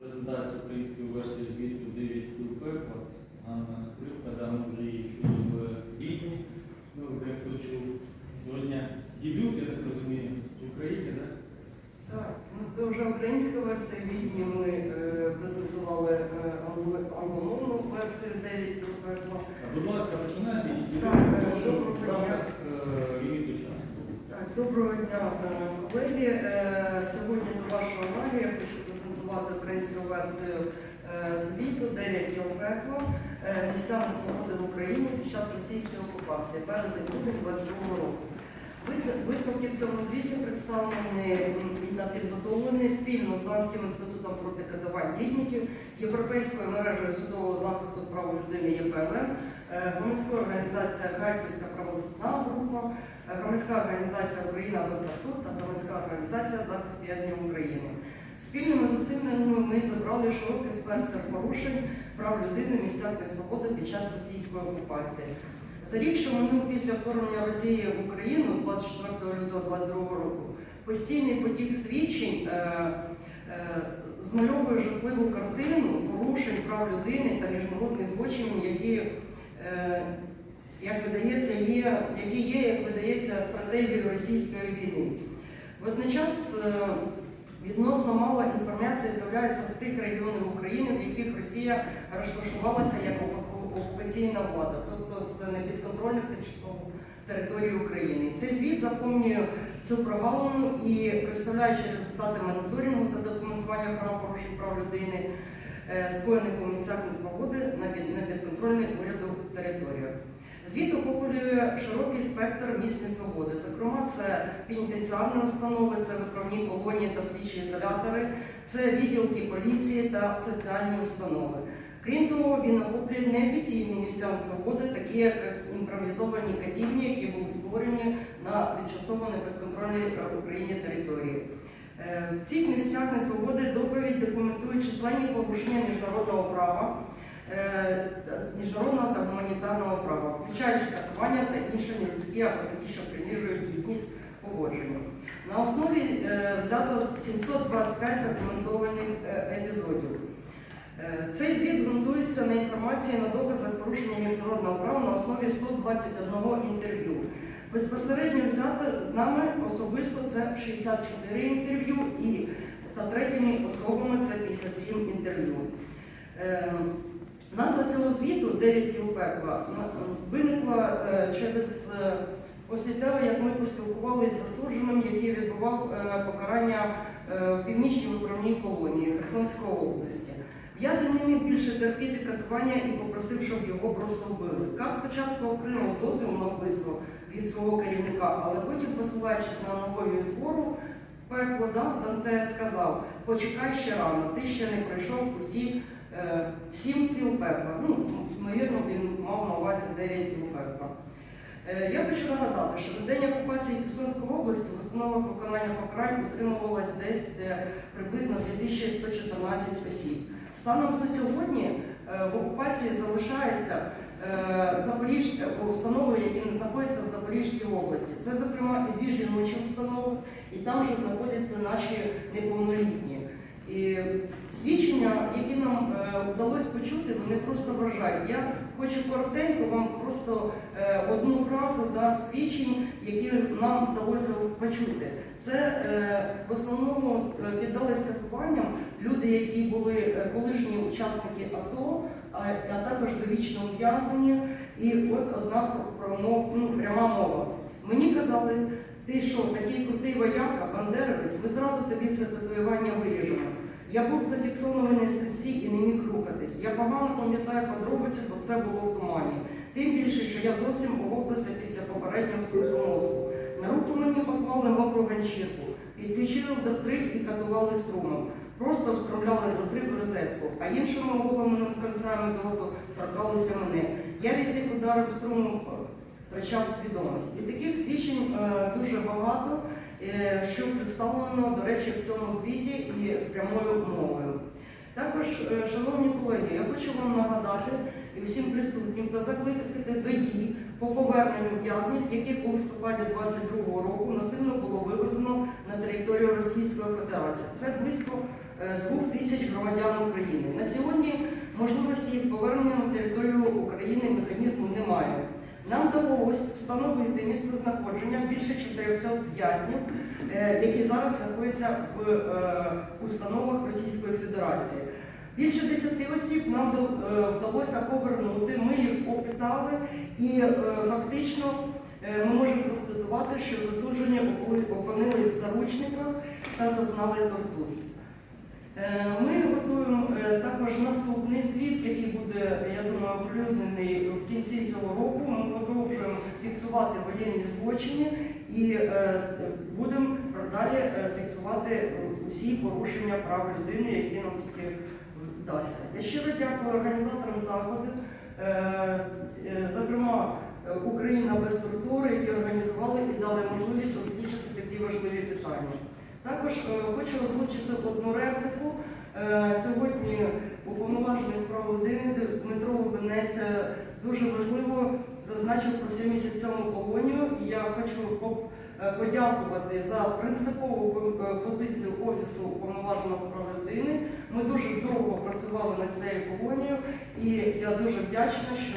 презентацію української версії звіту 9 УП, Ганна Скрипка, ми вже її чули в Відні. Ну, як хто чув, сьогодні дебют, я так розумію, в Україні, так? Так, ну це вже українська версія відні. Ми е, презентували е, англомовну версію 9 УП. А, Будь ласка, починайте і дня. е, ліміту часу. Так, доброго дня, е, колеги. Е, Сьогодні до вашої уваги я хочу презентувати українську версію е, звіту 9 кіл пекла е, свободи в Україні під час російської окупації, березень-грудень 22 року. Висновки в цьому звіті представлені і та підготовлені спільно з Данським інститутом проти катувань гіднітів, Європейською мережею судового захисту прав людини ЄПЛМ, е, громадською організацією Харківська правозахисна група, громадська організація Україна без та громадська організація захист в'язнів України. Спільними зусиллями ми забрали широкий спектр порушень прав людини місцях свободи під час російської окупації. За рік, що минув після вторгнення Росії в Україну з 24 лютого 2022 року, постійний потік свідчень е, е, змальовує жахливу картину порушень прав людини та міжнародних злочинів, які, е, як видається, є, які є, як видається, стратегією російської війни. Водночас е, відносно мало інформації з'являється з тих регіонів України, в яких Росія розташувалася як окупаційна влада, тобто з непідконтрольних тимчасово територій України. Цей звіт заповнює цю прогалину і представляючи результати моніторингу та документування прав порушень прав людини, е, скоєних у місцях несвободи на підконтрольних уряду територіях. Звіт охоплює широкий спектр місць несвободи. Зокрема, це пенітенціарні установи, це виправні колонії та слідчі ізолятори, це відділки поліції та соціальні установи. Крім того, він охоплює неофіційні місця свободи, такі як імпровізовані катівні, які були створені на тимчасово непідконтрольній Україні території. Е, В цих місцях несвободи доповідь документує численні порушення міжнародного права, міжнародного та гуманітарного права, включаючи катування та інші нелюдські або що принижують гідність поводження. На основі е, взято 725 задокументованих е, епізодів. Е, Цей звіт ґрунтується на інформації на доказах порушення міжнародного права на основі 121 інтерв'ю. Безпосередньо взято з нами особисто це 64 інтерв'ю і та третіми особами це 57 інтерв'ю. Назва цього звіту 9 кіл пекла на- виникла е, через е, після того, як ми поспілкувалися з засудженим, який відбував е, покарання в північній виправній колонії Херсонської області. В'язень не міг більше терпіти катування і попросив, щоб його просто вбили. Кат спочатку отримав дозвіл на вбивство від свого керівника, але потім, посилаючись на аналогію твору, пекло да, Данте сказав: почекай ще рано, ти ще не пройшов усі е, сім кіл пекла. Ну, ймовірно, він мав на увазі 9 кіл пекла. Е, Я хочу нагадати, що до день окупації Херсонської області в установах виконання покарань утримувалось десь е, приблизно 2114 осіб. Станом на сьогодні е, в окупації залишаються е, Запоріжжя, установи, які не знаходяться в Запорізькій області. Це, зокрема, і дві жіночі установи, і там же знаходяться наші неповнолітні. І свідчення, які нам е, вдалося почути, вони просто вражають. Я хочу коротенько вам просто е, одну фразу да, свідчень, які нам вдалося почути. Це е, в основному піддались катуванням люди, які були колишні учасники АТО, а, також довічно ув'язнені. І от одна ну, пряма мова. Мені казали, ти що, такий крутий вояка, бандеровець, ми зразу тобі це татуювання виріжемо. Я був зафіксований на стільці і не міг рухатись. Я погано пам'ятаю подробиці, бо все було в тумані. Тим більше, що я зовсім оговтався після попереднього струсу мозку. На руку мені поклали мокру ганчірку, підключили до трив і катували струмом. Просто встромляли до трив в розетку, а іншими оголеними концями дроту торкалися мене. Я від цих ударів струмом втрачав свідомість. І таких свідчень е, дуже багато, що представлено, до речі, в цьому звіті і з прямою мовою. Також, е, шановні колеги, я хочу вам нагадати і всім присутнім та закликати до дій по поверненню в'язнів, яких у листопаді 22 року насильно було вивезено на територію Російської Федерації. Це близько е, двох тисяч громадян України. На сьогодні можливості їх повернення на територію України механізму немає. Нам вдалося встановити місце знаходження більше 400 в'язнів, е, які зараз знаходяться в е, установах Російської Федерації. Більше 10 осіб нам е, вдалося повернути. Ми їх опитали, і фактично ми можемо констатувати, що засуджені опинились в заручниках та зазнали тортур. Ми готуємо також наступний звіт, який буде, я думаю, оприлюднений в кінці цього року. Ми продовжуємо фіксувати воєнні злочини і е, будемо далі е, фіксувати е, усі порушення прав людини, які нам тільки вдасться. Я щиро дякую організаторам заходу, зокрема Україна без структури, які організували і дали можливість озвучити такі важливі питання. Також хочу озвучити одну репліку. Сьогодні уповноважений з прав людини Дмитро е, дуже важливо зазначив про 77-му колонію. Я хочу е, подякувати за принципову е, позицію Офісу уповноваженого прав людини. Ми дуже довго працювали над цією колонією, і я дуже вдячна, що